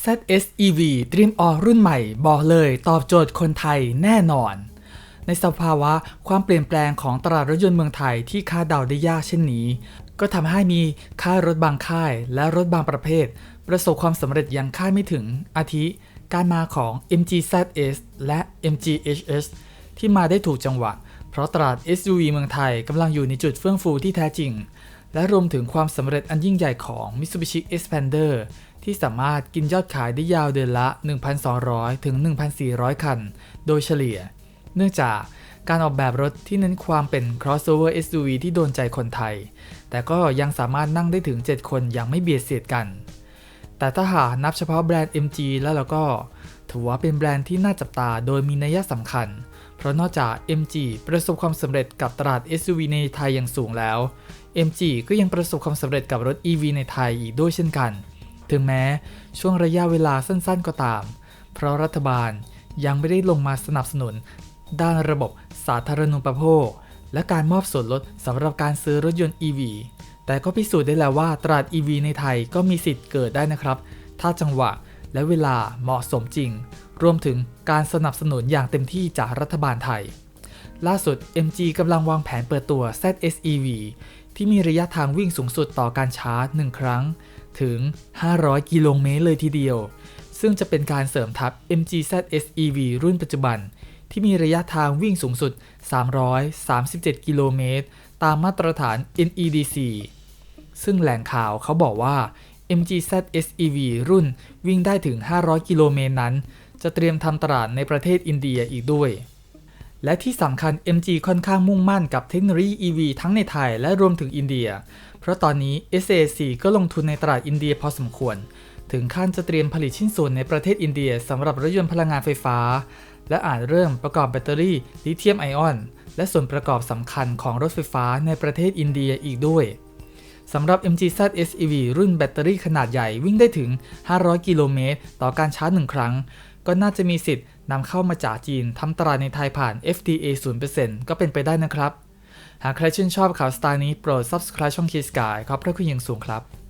ZSEV Dream All รุ่นใหม่บอกเลยตอบโจทย์คนไทยแน่นอน ในสภาวะความเปลี่ยนแปลงของตลาดรถยนต์เมืองไทยที่คาดเดาได้ยากเช่นนี้ ก็ทำให้มีค่ายรถบางค่าย และรถบางประเภท ประสบความสำเร็จอย่างคาดไม่ถึง อาทิ การมาของ MG ZS และ MG HS ที่มาได้ถูกจังหวะ เพราะตลาด SUV เมืองไทยกำลังอยู่ในจุดเฟื่องฟูที่แท้จริง และรวมถึงความสำเร็จอันยิ่งใหญ่ของ Mitsubishi Xpander ที่สามารถกินยอดขายได้ยาวเดือนละ 1,200 ถึง 1,400 คัน โดยเฉลี่ย เนื่องจากการออกแบบรถที่เน้นความเป็น crossover SUV ที่โดนใจคนไทย แต่ก็ยังสามารถนั่งได้ถึง 7 คนอย่างไม่เบียดเสียดกัน แต่ถ้าหากนับเฉพาะแบรนด์ MG แล้วเราก็ถือว่าเป็นแบรนด์ที่น่าจับตาโดยมีนัยสำคัญ เพราะนอกจาก MG ประสบความสำเร็จกับตลาด SUV ในไทยอย่างสูงแล้ว MG ก็ยังประสบความสำเร็จกับรถ EV ในไทยอีกด้วยเช่นกัน ถึงแม้ช่วงระยะเวลาสั้นๆก็ตาม เพราะรัฐบาลยังไม่ได้ลงมาสนับสนุน ด้านระบบสาธารณูปโภค และการมอบส่วนลดสำหรับการซื้อรถยนต์ EV แต่ก็พิสูจน์ได้แล้วว่าตลาด EV ในไทยก็มีสิทธิ์เกิดได้นะครับ ถ้าจังหวะและเวลาเหมาะสมจริง รวมถึงการสนับสนุนอย่างเต็มที่จากรัฐบาลไทย ล่าสุด MG กำลังวางแผนเปิดตัว ZSEV ที่มีระยะทางวิ่งสูงสุดต่อการชาร์จ 1 ครั้ง ถึง 500 กิโลเมตรเลยทีเดียว ซึ่งจะเป็นการเสริมทับ MG ZSEV รุ่นปัจจุบัน ที่มีระยะทางวิ่งสูงสุด 337 กิโลเมตร ตามมาตรฐาน NEDC ซึ่งแหล่งข่าวเขาบอกว่า MG ZSEV รุ่นวิ่งได้ถึง 500 กิโลเมตรนั้น จะเตรียมทำตลาดในประเทศอินเดียอีกด้วย และที่สำคัญ MG ค่อนข้างมุ่งมั่นกับเทคโนโลยี EV ทั้งในไทยและรวมถึงอินเดีย เพราะตอนนี้ SAC ก็ลงทุนในตลาดอินเดียพอสมควร ถึงขั้นจะเตรียมผลิตชิ้นส่วนในประเทศอินเดียสำหรับรถยนต์พลังงานไฟฟ้า และอาจเริ่มประกอบแบตเตอรี่ลิเธียมไอออน และส่วนประกอบสำคัญของรถไฟฟ้าในประเทศอินเดียอีกด้วยสำหรับ MG ZSEV รุ่นแบตเตอรี่ขนาดใหญ่วิ่งได้ถึง 500 กิโลเมตรต่อการชาร์จ 1 ครั้ง ก็น่าจะมีสิทธิ์ นำเข้ามาจากจีนทำตลาดในไทยผ่าน FTA 0%ก็เป็นไปได้นะครับ หากใครชื่นชอบข่าวสไตล์นี้โปรด subscribe ช่อง Kiss Sky ขอบพระคุณอย่างสูงครับ